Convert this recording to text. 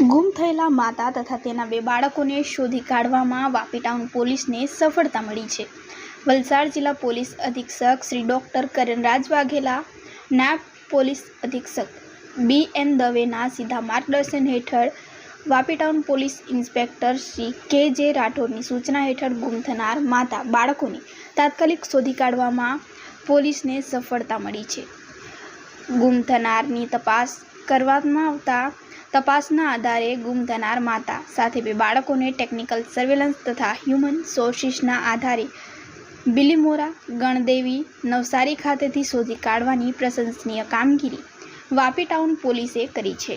ગુમ થયેલા માતા તથા તેના બે બાળકોને શોધી કાઢવામાં વાપી ટાઉન પોલીસને સફળતા મળી છે. વલસાડ જિલ્લા પોલીસ અધિક્ષક શ્રી ડૉક્ટર કરણરાજ વાઘેલા નાયબ પોલીસ અધિક્ષક બી એન દવેના સીધા માર્ગદર્શન હેઠળ Vapi town police inspector Shri K J રાઠોડની સૂચના હેઠળ ગુમ થનાર માતા બાળકોને તાત્કાલિક શોધી કાઢવામાં પોલીસને સફળતા મળી છે. ગુમ થનારની તપાસ કરવામાં આવતા તપાસના આધારે ગુમ થનાર માતા સાથે બે બાળકોને ટેકનિકલ સર્વેલન્સ તથા હ્યુમન સોર્સિસના આધારે બિલીમોરા, ગણદેવી, નવસારી ખાતેથી શોધી કાઢવાની પ્રશંસનીય કામગીરી વાપી ટાઉન પોલીસે કરી છે.